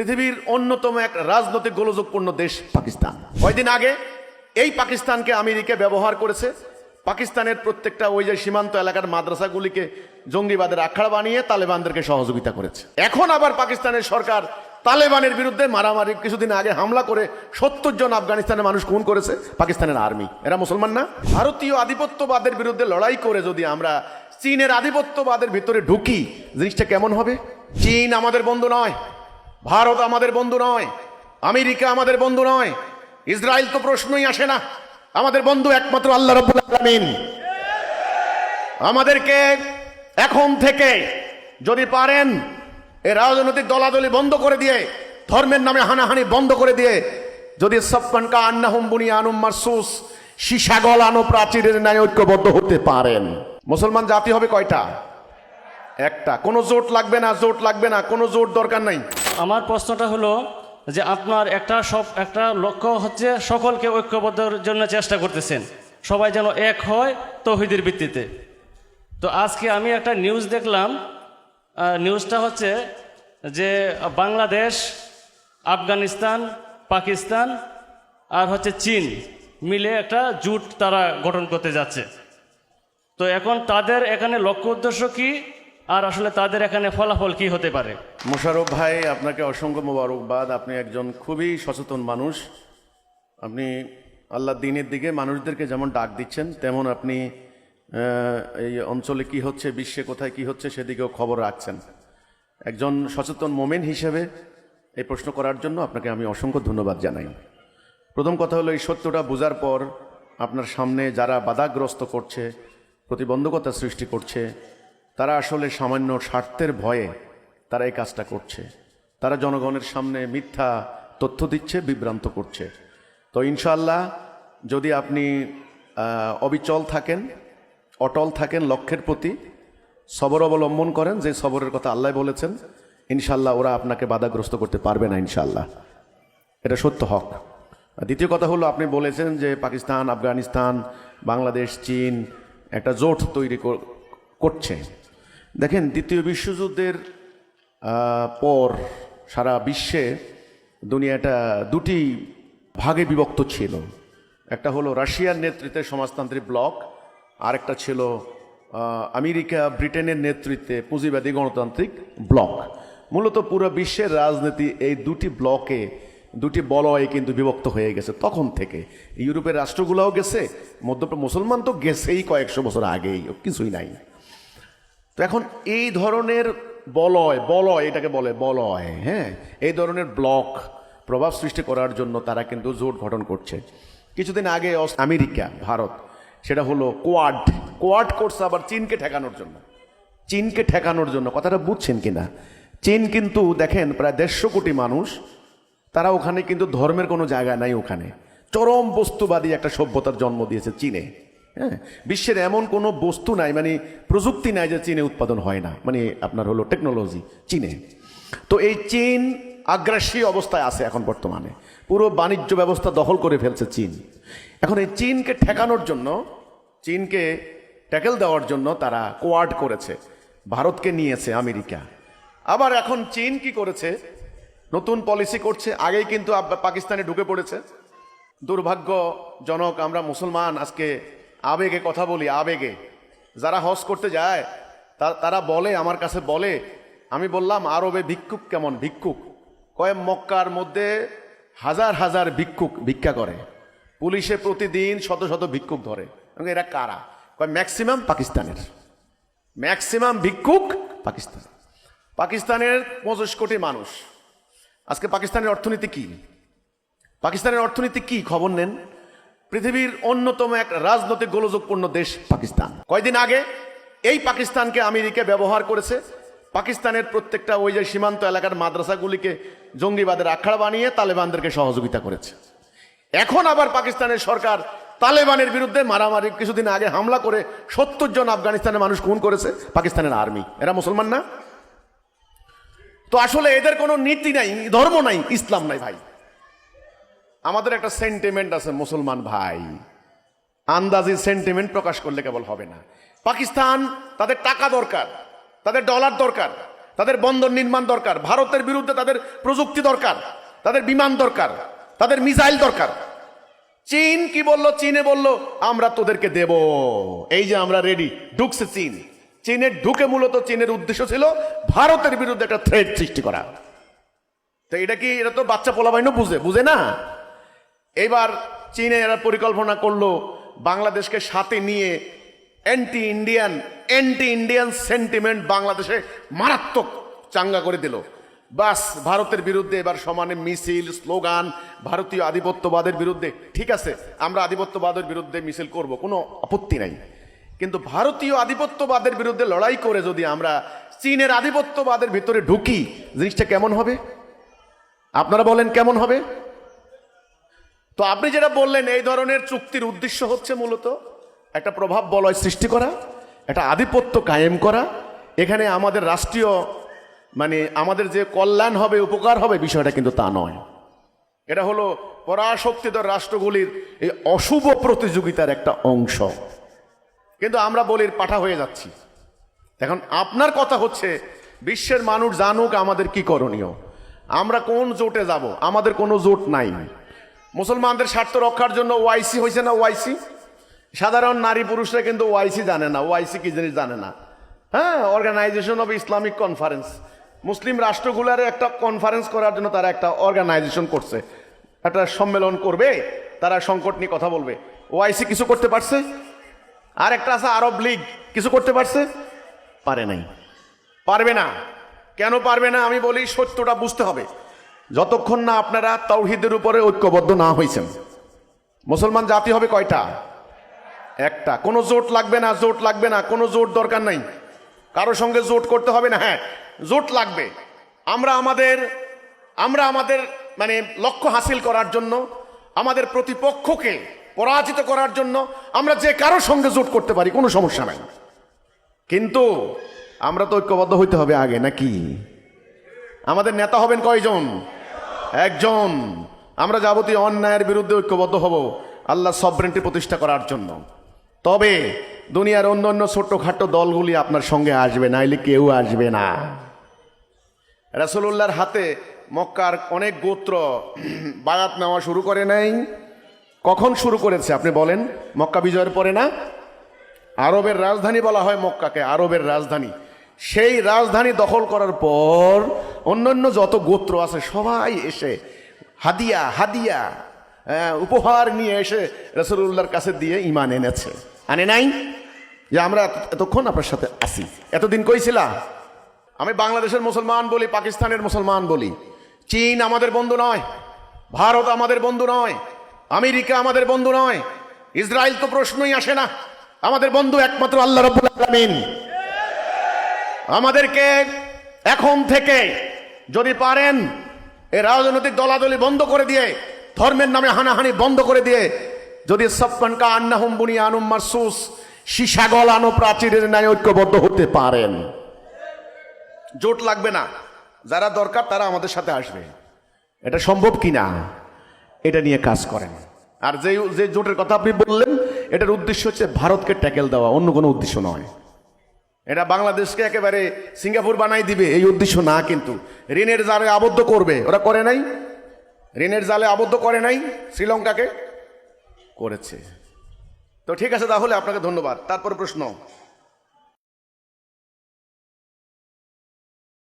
পৃথিবীর অন্যতম এক রাজনৈতিক গোলযোগপূর্ণ দেশ পাকিস্তান। কয়দিন আগে এই পাকিস্তানকে আমেরিকা ব্যবহার করেছে। পাকিস্তানের প্রত্যেকটা ওই যে সীমান্ত এলাকার মাদ্রাসাগুলিকে জঙ্গিবাদের আখড়া বানিয়ে তালেবানদেরকে সহযোগিতা করেছে। এখন আবার পাকিস্তানের সরকার তালেবানের বিরুদ্ধে মারামারি, কিছুদিন আগে হামলা করে সত্তর জন আফগানিস্তানের মানুষ খুন করেছে পাকিস্তানের আর্মি। এরা মুসলমান না? ভারতীয় আধিপত্যবাদের বিরুদ্ধে লড়াই করে যদি আমরা চীনের আধিপত্যবাদের ভিতরে ঢুকি, জিনিসটা কেমন হবে? চীন আমাদের বন্ধু নয়। ভারত আমাদের বন্ধু নয়, আমেরিকা আমাদের বন্ধু নয়, ইসরায়েল তো প্রশ্নই আসে না। আমাদের বন্ধু একমাত্র আল্লাহ রব্বুল আমাদেরকে এখন থেকে যদি পারেন এই রাজনৈতিক দলাদলি বন্ধ করে দিয়ে, ধর্মের নামে হানাহানি বন্ধ করে দিয়ে, যদি সবকানকা আন্না হুম্বুনি আনুম মারসুস সীসা গলানো প্রাচীরের ন্যায় ঐক্যবদ্ধ হতে পারেন। মুসলমান জাতি হবে কয়টা? একটা। কোনো জোট লাগবে না, জোট লাগবে না, কোনো জোট দরকার নাই। আমার প্রশ্নটা হলো যে আপনার একটা সব, একটা লক্ষ্য হচ্ছে সকলকে ঐক্যবদ্ধের জন্য চেষ্টা করতেছেন। সবাই যেন এক হয় তৌহিদের ভিত্তিতে। তো আজকে আমি একটা নিউজ দেখলাম। নিউজটা হচ্ছে যে বাংলাদেশ, আফগানিস্তান, পাকিস্তান আর হচ্ছে চীন মিলে একটা জোট তারা গঠন করতে যাচ্ছে। তো এখন তাদের এখানে লক্ষ্য উদ্দেশ্য কি? আর আসলে তাদের এখানে ফলাফল কি হতে পারে? মোশারফ ভাই, আপনাকে অসংখ্য মোবারকবাদ। আপনি একজন খুবই সচেতন মানুষ। আপনি আল্লাহ দিনের দিকে মানুষদেরকে যেমন ডাক দিচ্ছেন, তেমন আপনি এই অঞ্চলে কি হচ্ছে, বিশ্বে কোথায় কি হচ্ছে সেদিকেও খবর রাখছেন। একজন সচেতন মোমেন হিসেবে এই প্রশ্ন করার জন্য আপনাকে আমি অসংখ্য ধন্যবাদ জানাই। প্রথম কথা হলো, এই সত্যটা বোঝার পর আপনার সামনে যারা বাধাগ্রস্ত করছে, প্রতিবন্ধকতা সৃষ্টি করছে তারা আসলে সামান্য স্বার্থের ভয়ে তারা এই কাজটা করছে। তারা জনগণের সামনে মিথ্যা তথ্য দিচ্ছে, বিভ্রান্ত করছে। তো ইনশাল্লাহ যদি আপনি অবিচল থাকেন, অটল থাকেন লক্ষ্যের প্রতি, সবর অবলম্বন করেন, যে সবরের কথা আল্লাহ বলেছেন ইনশাল্লাহ ওরা আপনাকে বাধাগ্রস্ত করতে পারবে না ইনশাল্লাহ এটা সত্য হক। দ্বিতীয় কথা হলো, আপনি বলেছেন যে পাকিস্তান, আফগানিস্তান, বাংলাদেশ, চীন একটা জোট তৈরি কর- করছে। দেখেন, দ্বিতীয় বিশ্বযুদ্ধের পর সারা বিশ্বে দুনিয়াটা দুটি ভাগে বিভক্ত ছিল। একটা হলো রাশিয়ার নেতৃত্বে সমাজতান্ত্রিক ব্লক, আরেকটা ছিল আমেরিকা ব্রিটেনের নেতৃত্বে পুঁজিবাদী গণতান্ত্রিক ব্লক। মূলত পুরো বিশ্বের রাজনীতি এই দুটি ব্লকে, দুটি বলয়ে কিন্তু বিভক্ত হয়ে গেছে তখন থেকে। ইউরোপের রাষ্ট্রগুলোও গেছে মধ্য মুসলমান তো গেছেই কয়েকশো বছর আগেই, কিছুই নাই। তো এখন এই ধরনের বলয় বলয় এটাকে বলে বলয় হ্যাঁ? এই ধরনের ব্লক প্রভাব সৃষ্টি করার জন্য তারা কিন্তু জোট গঠন করছে। কিছুদিন আগে আমেরিকা, ভারত, সেটা হলো কোয়াড। কোয়াড করছে আবার চীনকে ঠেকানোর জন্য। চীনকে ঠেকানোর জন্য। কথাটা বুঝছেন কিনা চীন কিন্তু দেখেন প্রায় দেড়শো কোটি মানুষ, তারা ওখানে কিন্তু ধর্মের কোনো জায়গা নাই ওখানে। চরম বস্তুবাদী একটা সভ্যতার জন্ম দিয়েছে চীনে। হ্যাঁ বিশ্বের এমন কোনো বস্তু নাই মানে প্রযুক্তি নাই যে চীনে উৎপাদন হয় না। মানে আপনার হলো টেকনোলজি চীনে। তো এই চীন আগ্রাসী অবস্থায় আছে এখন বর্তমানে। পুরো বাণিজ্য ব্যবস্থা দখল করে ফেলছে চীন। এখন এই চীনকে ঠেকানোর জন্য, চীনকে ট্যাকেল দেওয়ার জন্য তারা কোয়ার্ড করেছে। ভারতকে নিয়েছে আমেরিকা। আবার এখন চীন কি করেছে? নতুন পলিসি করছে, আগেই কিন্তু পাকিস্তানে ঢুকে পড়েছে। দুর্ভাগ্যজনক আমরা মুসলমান আজকে আবেগে কথা বলি, আবেগে। যারা হজ করতে যায় তারা বলে, আমার কাছে বলে, আমি বললাম, আরবে ভিক্ষুক কেমন? ভিক্ষুক। কয়েক মক্কার মধ্যে হাজার হাজার ভিক্ষুক ভিক্ষা করে। পুলিশে প্রতিদিন শত শত ভিক্ষুক ধরে। এরা কারা? কয়, ম্যাক্সিমাম পাকিস্তানের। ম্যাক্সিমাম ভিক্ষুক পাকিস্তান। পাকিস্তানের পঁচিশ কোটি মানুষ। আজকে পাকিস্তানের অর্থনীতি কি? পাকিস্তানের অর্থনীতি কি? খবর নেন। পৃথিবীর অন্যতম এক রাজনৈতিক গোলযোগপূর্ণ দেশ পাকিস্তান। কয়দিন আগে এই পাকিস্তানকে আমেরিকা ব্যবহার করেছে। পাকিস্তানের প্রত্যেকটা ওই যে সীমান্ত এলাকার মাদ্রাসাগুলিকে জঙ্গিবাদের আখড়া বানিয়ে তালেবানদেরকে সহযোগিতা করেছে। এখন আবার পাকিস্তানের সরকার তালেবানের বিরুদ্ধে মারামারি, কিছুদিন আগে হামলা করে সত্তর জন আফগানিস্তানের মানুষ খুন করেছে পাকিস্তানের আর্মি। এরা মুসলমান না? তো আসলে এদের কোনো নীতি নাই, ধর্ম নাই, ইসলাম নাই ভাই। আমাদের একটা সেন্টিমেন্ট আছে, মুসলমান ভাই। আন্দাজি সেন্টিমেন্ট প্রকাশ করলে কেবল হবে না। পাকিস্তান, তাদের টাকা দরকার, তাদের ডলার দরকার, তাদের বন্দর নির্মাণ দরকার, ভারতের বিরুদ্ধে তাদের প্রযুক্তি দরকার, তাদের বিমান দরকার, তাদের মিসাইল দরকার। চীন কি বলল? চীনে বলল, আমরা তোদেরকে দেব। এই যে আমরা রেডি ঢুকছে চীন। চীনের ঢুকে মূলত চীনের উদ্দেশ্য ছিল ভারতের বিরুদ্ধে একটা থ্রেট সৃষ্টি করা। তো এটা কি, এটা তো বাচ্চা পোলাবাইনও বুঝে বুঝে না? এবার চীনে এরা পরিকল্পনা করল বাংলাদেশকে সাথে নিয়ে anti Indian anti Indian sentiment বাংলাদেশে মারাত্মক চাঙ্গা করে দিল। বাস, ভারতের বিরুদ্ধে এবার সমানে মিছিল, স্লোগান, ভারতীয় আধিপত্যবাদের বিরুদ্ধে। ঠিক আছে, আমরা আধিপত্যবাদের বিরুদ্ধে মিছিল করব, কোনো আপত্তি নাই। কিন্তু ভারতীয় আধিপত্যবাদের বিরুদ্ধে লড়াই করে যদি আমরা চীনের আধিপত্যবাদের ভিতরে ঢুকি, জিনিসটা কেমন হবে? আপনারা বলেন কেমন হবে? তো আপনি যেটা বললেন, এই ধরনের চুক্তির উদ্দেশ্য হচ্ছে মূলত একটা প্রভাব বলয় সৃষ্টি করা, একটা আধিপত্য কায়েম করা। এখানে আমাদের রাষ্ট্রীয় মানে আমাদের যে কল্যাণ হবে, উপকার হবে, বিষয়টা কিন্তু তা নয়। এটা হলো পরাশক্তিধর রাষ্ট্রগুলির এই অশুভ প্রতিযোগিতার একটা অংশ। কিন্তু আমরা বলির পাঠা হয়ে যাচ্ছি। এখন আপনার কথা হচ্ছে, বিশ্বের মানুষ জানুক আমাদের কি করণীয়। আমরা কোন জোটে যাব? আমাদের কোনো জোট নাই। মুসলমানদের স্বার্থ রক্ষার জন্য ওয়াইসি হয়েছে না ওয়াইসি? সাধারণ নারী পুরুষরা কিন্তু ওয়াইসি জানে না। ওয়াইসি কি জিনিস জানে না। হ্যাঁ organisation of Islamic conference Muslim রাষ্ট্রগুলার একটা কনফারেন্স করার জন্য তারা একটা অর্গানাইজেশন করছে। একটা সম্মেলন করবে, তারা সংকট নিয়ে কথা বলবে। ওয়াইসি কিছু করতে পারছে? আর একটা আছে আরব লীগ। কিছু করতে পারছে? পারে নাই। পারবে না। কেন পারবে না? আমি বলি সত্যটা বুঝতে হবে। যতক্ষণ না আপনারা তৌহিদের উপরে ঐক্যবদ্ধ না হয়েছেন মুসলমান জাতি হবে কয়টা? একটা। কোনো জোট লাগবে না, জোট লাগবে না, কোনো জোট দরকার নাই। কারও সঙ্গে জোট করতে হবে না হ্যাঁ জোট লাগবে। আমরা আমাদের আমরা আমাদের মানে লক্ষ্য হাসিল করার জন্য, আমাদের প্রতিপক্ষকে পরাজিত করার জন্য আমরা যে কারও সঙ্গে জোট করতে পারি, কোনো সমস্যা নাই। কিন্তু আমরা তো ঐক্যবদ্ধ হইতে হবে আগে, নাকি? আমাদের নেতা হবেন কয়জন? একজন। আমরা যাবতীয় অন্যায়ের বিরুদ্ধে ঐক্যবদ্ধ হব, আল্লাহ সবরেন্টি প্রতিষ্ঠা করার জন্য। তবে দুনিয়ার অন্য অন্য ছোট্টখাটো দলগুলি আপনার সঙ্গে আসবে, নাইলে কেউ আসবে না। রাসুলুল্লাহর হাতে মক্কার অনেক গোত্র বায়াত নেওয়া শুরু করে নাই। কখন শুরু করেছে আপনি বলেন? মক্কা বিজয়ের পরে না? আরবের রাজধানী বলা হয় মক্কাকে, আরবের রাজধানী। সেই রাজধানী দখল করার পর অন্যান্য যত গোত্র আছে, সবাই এসে হাদিয়া হাদিয়া উপহার নিয়ে এসে রসুল্লাহর কাছে দিয়ে ইমান এনেছে। আনে নাই? যে আমরা এতক্ষণ আপনার সাথে আসি এতদিন কইছিলা আমি বাংলাদেশের মুসলমান বলি, পাকিস্তানের মুসলমান বলি। চীন আমাদের বন্ধু নয়, ভারত আমাদের বন্ধু নয়, আমেরিকা আমাদের বন্ধু নয়, ইসরায়েল তো প্রশ্নই আসে না। আমাদের বন্ধু একমাত্র আল্লাহ রব্বুল আলামিন। আমাদেরকে এখন থেকে যদি পারেন, এ রাজনৈতিক দলাদলি বন্ধ করে দিয়ে, ধর্মের নামে হানাহানি বন্ধ করে দিয়ে, যদি সপ্পানকা আন্নাহুম বুনি আনুম মারসুস সীসা গলানো প্রাচীরের ন্যায় ঐক্যবদ্ধ হতে পারেন। জোট লাগবে না। যারা দরকার তারা আমাদের সাথে আসবে। এটা সম্ভব কি না এটা নিয়ে কাজ করেন। আর যে যে জোটের কথা আপনি বললেন, এটার উদ্দেশ্য হচ্ছে ভারতকে ট্যাকেল দেওয়া, অন্য কোনো উদ্দেশ্য নয়। এটা বাংলাদেশকে একেবারে সিঙ্গাপুর বানাই দিবে, এই উদ্দেশ্য না কিন্তু। ঋণের জালে আবদ্ধ করবে। ওরা করে নাই? ঋণের জালে আবদ্ধ করে নাই? শ্রীলঙ্কাকে? করেছে। তো ঠিক আছে, তাহলে আপনাকে ধন্যবাদ। তারপর প্রশ্ন।